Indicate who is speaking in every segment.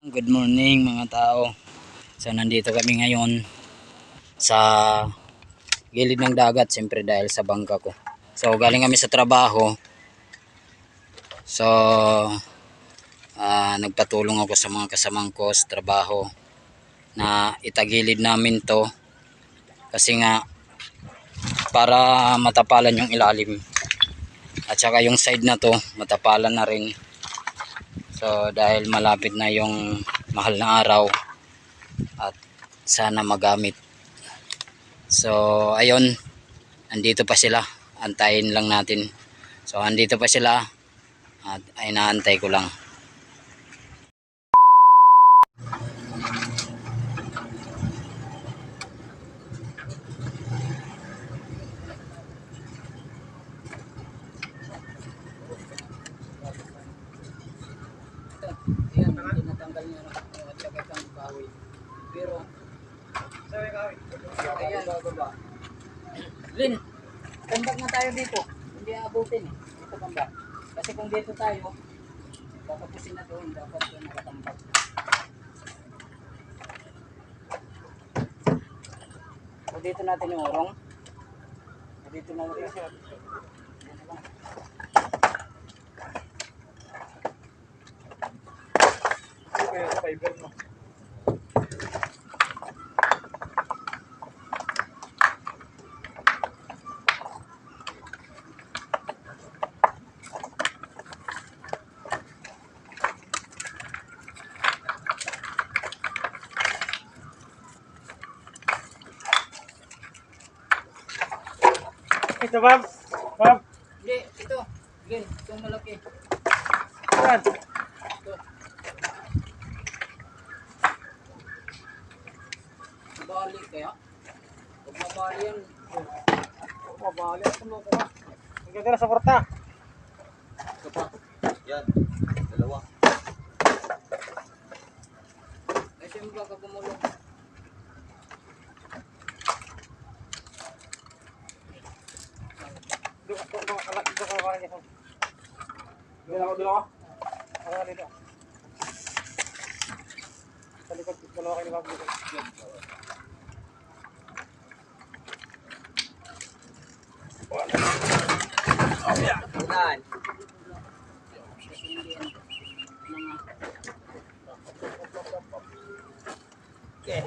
Speaker 1: Good morning mga tao. So nandito kami ngayon sa gilid ng dagat siyempre dahil sa bangka ko. So galing kami sa trabaho. So ah, nagpatulong ako sa mga kasamang ko sa trabaho na itagilid namin to kasi nga para matapalan yung ilalim at saka yung side na to matapalan na rin So dahil malapit na yung mahal na araw at sana magamit. So ayun, andito pa sila. Antayin lang natin. So andito pa sila at ay naantay ko lang. Ayan, tinatanggal niya na at saka isang kahoy. Pero, ayan, Lin, tambak na tayo dito. Hindi aabutin eh. Dito tambak. Kasi kung dito tayo, tatapusin na doon, dapat doon nakatambak. So dito natin yung urong. So dito na rin. Dito lang.
Speaker 2: Ito, Bob. Bob.
Speaker 1: Hindi, ito. Lin, itong malaki.
Speaker 2: Yan.
Speaker 1: Ito. Bali kaya? Huwag mabali yan.
Speaker 2: Mabali. Ito mo ko. Ang ganda na sa porta.
Speaker 3: Ito pa. Yan. Dalawa.
Speaker 1: Kasi mo baka gumulong.
Speaker 2: Dito ko dito ko dito ko parang ito. Dito ako dito ako. Ako dito. Sa likod dalawa kayo ni Bob dito.
Speaker 1: Yan.
Speaker 3: Okay.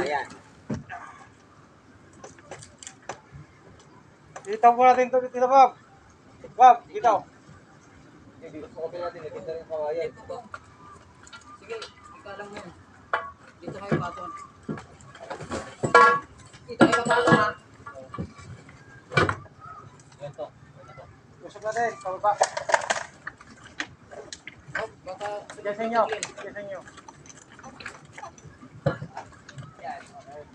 Speaker 3: Ayan.
Speaker 2: Dito po natin to dito Bob. Bob, dito.
Speaker 3: Dito sa kapila natin. Nakita rin kawayan.
Speaker 1: Ito? Sige, ikaw lang yun. Dito kayo paton. Dito kayo paton ha.
Speaker 3: Ito.
Speaker 2: Usap natin, pababa.
Speaker 1: Baka...
Speaker 2: Diyan sa inyo. Diyan sa inyo.
Speaker 1: Yan.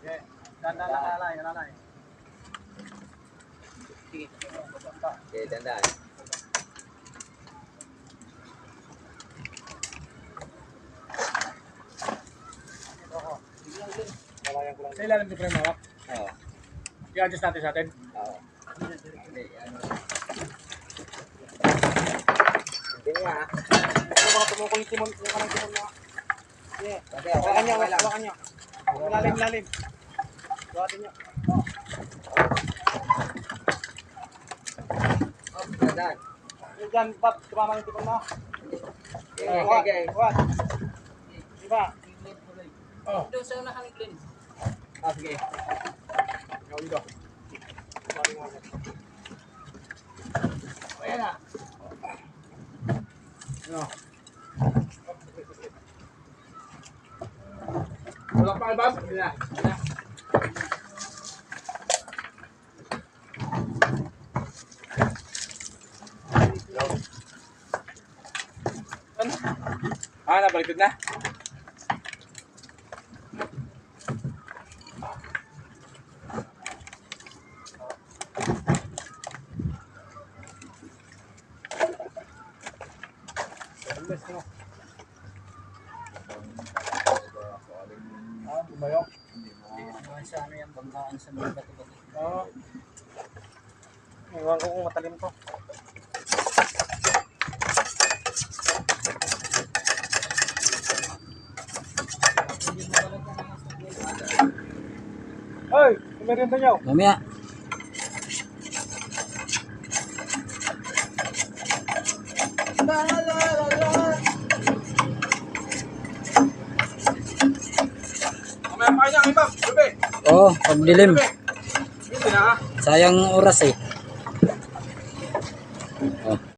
Speaker 2: Okay. Dandan lang alay, alay.
Speaker 3: Okay.
Speaker 2: Ito ko lang. Sa ilalim dito yung mawak.
Speaker 3: Oo.
Speaker 2: I-adjust natin sa atin.
Speaker 3: Oo. Hindi, ano. Hindi niya ah.
Speaker 2: Ito mga tumukol yung timon. Yung kanang timon na. Yeah.
Speaker 3: Okay lang.
Speaker 2: hawakan niyo. Lalim, lalim. Hawakan niyo.
Speaker 3: Oh, dandaan.
Speaker 2: Yung dyan, Bob, tumama yung tipon mo.
Speaker 3: Okay, okay, okay.
Speaker 2: Huwag. Diba? Oh.
Speaker 1: Doon sa unahan Glenn.
Speaker 3: Ah, sige.
Speaker 2: Ikaw dito.
Speaker 3: Ayan na.
Speaker 2: Ano?
Speaker 3: Wala pa, Bob. Hindi na.
Speaker 2: Ah, nabaliktad na? Ah, bumayo.
Speaker 1: Mga sa ano yung banggaan sa mga bato-bato.
Speaker 2: Oo. Iwan ko kung matalim to.
Speaker 4: Merienda nyo.
Speaker 1: Mamaya.
Speaker 4: Mamaya pa niya, Bob. Bebe.
Speaker 1: Oo, pagdilim.
Speaker 4: Bebe. Hindi na ha.
Speaker 1: Sayang oras eh. Oh.